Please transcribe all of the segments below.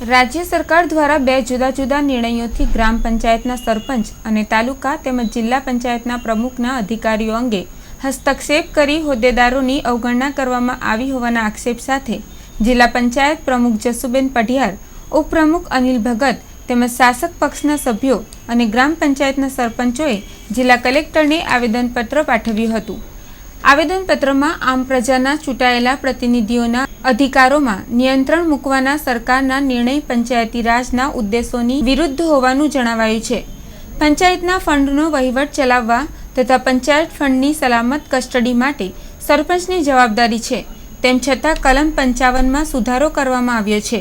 રાજ્ય સરકાર દ્વારા બે જુદા જુદા નિર્ણયોથી ગ્રામ પંચાયતના સરપંચ અને તાલુકા તેમજ જિલ્લા પંચાયતના પ્રમુખના અધિકારીઓ અંગે હસ્તક્ષેપ કરી હોદ્દેદારોની અવગણના કરવામાં આવી હોવાના આક્ષેપ સાથે જિલ્લા પંચાયત પ્રમુખ જસુબેન પઢિયાર, ઉપપ્રમુખ અનિલ ભગત તેમજ શાસક પક્ષના સભ્યો અને ગ્રામ પંચાયતના સરપંચોએ જિલ્લા કલેક્ટરને આવેદનપત્ર પાઠવ્યું હતું. આવેદનપત્રમાં આમ પ્રજાના ચૂંટાયેલા પ્રતિનિધિઓના અધિકારોમાં નિયંત્રણ મૂકવાના સરકારના નિર્ણય પંચાયતી રાજના ઉદ્દેશોની વિરુદ્ધ હોવાનું જણાવાયું છે. પંચાયતના ફંડનો વહીવટ ચલાવવા તથા પંચાયત ફંડની સલામત કસ્ટડી માટે સરપંચની જવાબદારી છે. તેમ છતાં કલમ પંચાવનમાં સુધારો કરવામાં આવ્યો છે,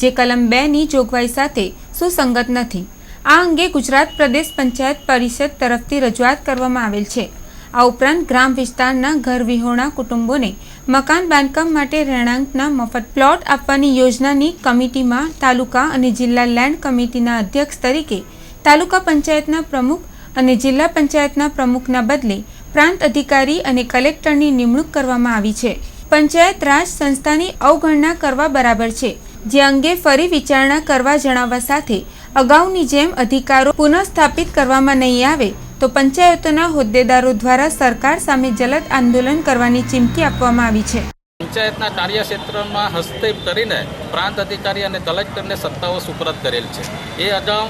જે કલમ બેની જોગવાઈ સાથે સુસંગત નથી. આ અંગે ગુજરાત પ્રદેશ પંચાયત પરિષદ તરફથી રજૂઆત કરવામાં આવેલ છે. આ ઉપરાંત ગ્રામ વિસ્તારના ઘર વિહોણા કુટુંબોને મકાન બાંધકામ માટે રહેણાંકના મફત પ્લોટ આપવાની યોજનાની કમિટીમાં તાલુકા અને જિલ્લા લેન્ડ કમિટીના અધ્યક્ષ તરીકે તાલુકા પંચાયતના પ્રમુખ અને જિલ્લા પંચાયતના પ્રમુખના બદલે પ્રાંત અધિકારી અને કલેક્ટરની નિમણૂક કરવામાં આવી છે. પંચાયત રાજ સંસ્થાની અવગણના કરવા બરાબર છે. જે અંગે ફરી વિચારણા કરવા જણાવવા સાથે અગાઉની જેમ અધિકારો પુનઃસ્થાપિત કરવામાં નહીં આવે તો પંચાયતોના હોદ્દેદારો દ્વારા સરકાર સામે જલદ આંદોલન કરવાની ચીમકી આપવામાં આવી છે. પંચાયતના કાર્યક્ષેત્રમાં હસ્તક્ષેપ કરીને પ્રાંત અધિકારી અને કલેક્ટરને સત્તાઓ સુપરત કરેલ છે. એ અગાઉ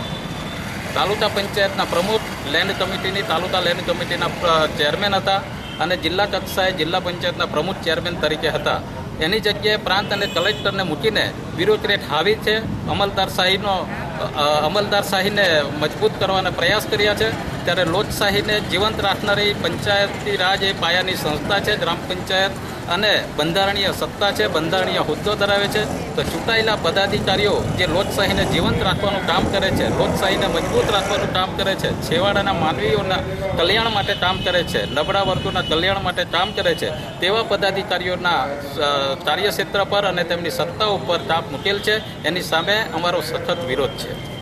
તાલુકા પંચાયતના પ્રમુખ, લેન્ડ કમિટીની તાલુકા લેન્ડ કમિટીના ચેરમેન હતા અને જિલ્લા કક્ષાએ જિલ્લા પંચાયતના પ્રમુખ ચેરમેન તરીકે હતા. એની જગ્યાએ પ્રાંત અને કલેક્ટરને મૂકીને બ્યુરોક્રેટ હાવી છે અમલદારશાહીનો અમલદાર અમલદારશાહીને મજબૂત કરવાના પ્રયાસ કર્યા છે. ત્યારે લોકશાહીને જીવંત રાખનારી પંચાયતી રાજ એ પાયાની સંસ્થા છે, ગ્રામ પંચાયત અને બંધારણીય સત્તા છે, બંધારણીય હોદ્દો ધરાવે છે. તો ચૂંટાયેલા પદાધિકારીઓ જે લોકશાહીને જીવંત રાખવાનું કામ કરે છે લોકશાહીને મજબૂત રાખવાનું કામ કરે છે, છેવાડાના માનવીઓના કલ્યાણ માટે કામ કરે છે, નબળા વર્ગોના કલ્યાણ માટે કામ કરે છે, તેવા પદાધિકારીઓના કાર્યક્ષેત્ર પર અને તેમની સત્તા ઉપર તાપ મૂકેલ છે. એની સામે અમારો સખત વિરોધ છે.